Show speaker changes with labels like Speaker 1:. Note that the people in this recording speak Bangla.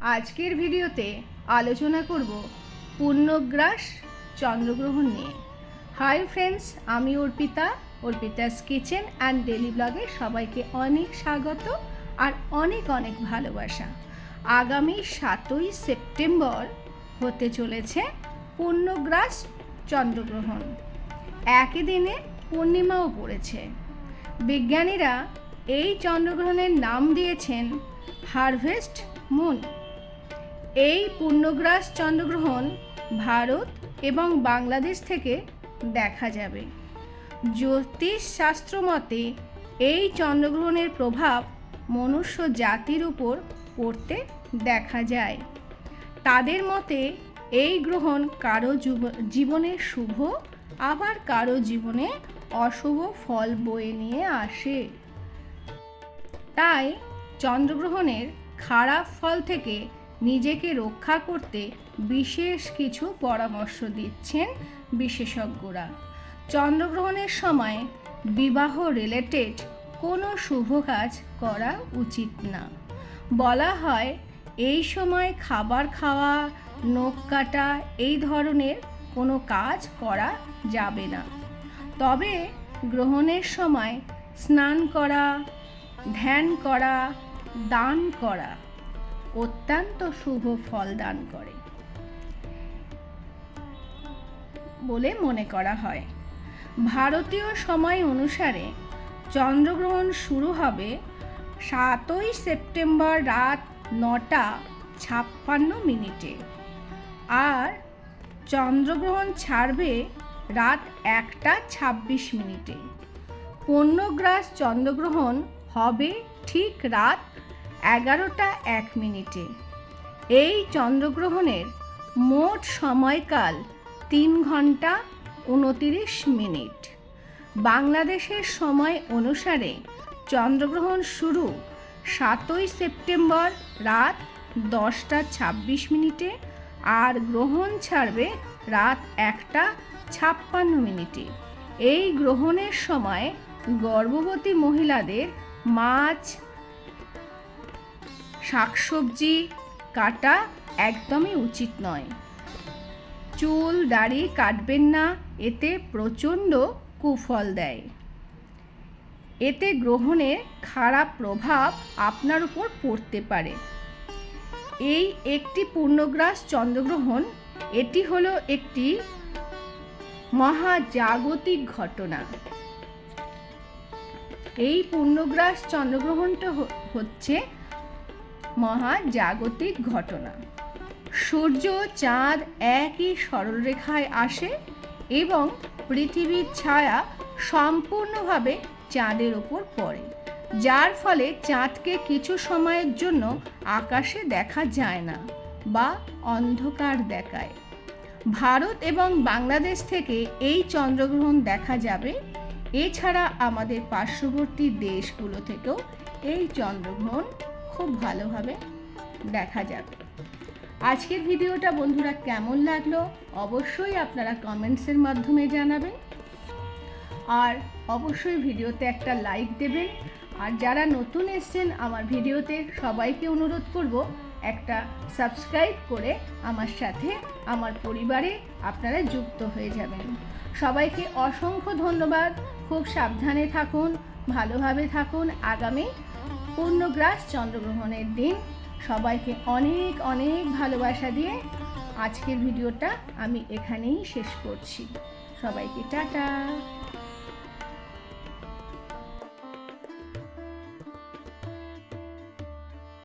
Speaker 1: আজকের ভিডিওতে আলোচনা করব পূর্ণগ্রাস চন্দ্রগ্রহণ নিয়ে। হাই ফ্রেন্ডস আমি Arpita. Arpita's kitchen and daily ব্লগে সবাইকে অনেক স্বাগত আর অনেক অনেক ভালোবাসা। আগামী সাতই সেপ্টেম্বর হতে চলেছে পূর্ণগ্রাস চন্দ্রগ্রহণ। একই দিনে পূর্ণিমাও পড়েছে। বিজ্ঞানীরা এই চন্দ্রগ্রহণের নাম দিয়েছেন হারভেস্ট মুন এই পূর্ণগ্রাস চন্দ্রগ্রহণ ভারত এবং বাংলাদেশ থেকে দেখা যাবে। জ্যোতিষ শাস্ত্র মতে, এই চন্দ্রগ্রহণের প্রভাব মনুষ্য জাতির উপর পড়তে দেখা যায়। তাদের মতে, এই গ্রহণ কারও জীবনে শুভ, আবার কারও জীবনে অশুভ ফল বয়ে নিয়ে আসে। তাই চন্দ্রগ্রহণের খারাপ ফল থেকে নিজেকে রক্ষা করতে বিশেষ কিছু পরামর্শ দিচ্ছেন বিশেষজ্ঞরা। চন্দ্রগ্রহণের সময় বিবাহ রিলেটেড কোনো শুভ কাজ করা উচিত না। বলা হয়, এই সময় খাবার খাওয়া, নখ কাটা, এই ধরনের কোনো কাজ করা যাবে না। তবে গ্রহণের সময় স্নান করা, ধ্যান করা, দান করা অত্যন্ত শুভ ফল দান করে। বলে মনে করা হয়। ভারতীয় সময় অনুসারে চন্দ্রগ্রহণ শুরু হবে সাতই সেপ্টেম্বর রাত নটা ছাপ্পান্ন মিনিটে। আর চন্দ্রগ্রহণ ছাড়বে রাত একটা ছাব্বিশ মিনিটে। পূর্ণগ্রাস চন্দ্রগ্রহণ হবে ঠিক রাত এগারোটা এক মিনিটে। এই চন্দ্রগ্রহণের মোট সময়কাল তিন ঘণ্টা উনতিরিশ মিনিট। বাংলাদেশের সময় অনুসারে চন্দ্রগ্রহণ শুরু সাতই সেপ্টেম্বর রাত দশটা ছাব্বিশ মিনিটে আর গ্রহণ ছাড়বে রাত একটা ছাপ্পান্ন মিনিটে। এই গ্রহণের সময় গর্ভবতী মহিলাদের মাছ শাকসবজি কাটা একদমই উচিত নয়। চুল, দাড়ি কাটবেন না, এতে প্রচণ্ড কুফল দেয়। এতে গ্রহণের খারাপ প্রভাব আপনার উপর পড়তে পারে। এই একটি পূর্ণগ্রাস চন্দ্রগ্রহণ, এটি হলো একটি মহাজাগতিক ঘটনা। এই পূর্ণগ্রাস চন্দ্রগ্রহণটা হচ্ছে মহাজাগতিক ঘটনা। সূর্য, চাঁদ একই সরলরেখায় আসে এবং পৃথিবীর ছায়া সম্পূর্ণভাবে চাঁদের ওপর পড়ে, যার ফলে চাঁদকে কিছু সময়ের জন্য আকাশে দেখা যায় না বা অন্ধকার দেখায়। ভারত এবং বাংলাদেশ থেকে এই চন্দ্রগ্রহণ দেখা যাবে। এছাড়া আমাদের পার্শ্ববর্তী দেশগুলো থেকেও এই চন্দ্রগ্রহণ খুব ভালোভাবে দেখা যাবে। আজকের ভিডিওটা বন্ধুরা কেমন লাগল অবশ্যই আপনারা কমেন্টসের মাধ্যমে জানাবেন। আর অবশ্যই ভিডিওতে একটা লাইক দেবেন। আর যারা নতুন এসছেন আমার ভিডিওতে সবাইকে অনুরোধ করব একটা সাবস্ক্রাইব করে আমার সাথে আমার পরিবারে আপনারা যুক্ত হয়ে যাবেন। সবাইকে অসংখ্য ধন্যবাদ। খুব সাবধানে থাকুন, ভালোভাবে থাকুন। আগামী পূর্ণগ্রাস চন্দ্রগ্রহণের দিন। সবাইকে অনেক অনেক ভালোবাসা দিয়ে আজকের ভিডিওটা আমি এখানেই শেষ করছি। সবাইকে টাটা।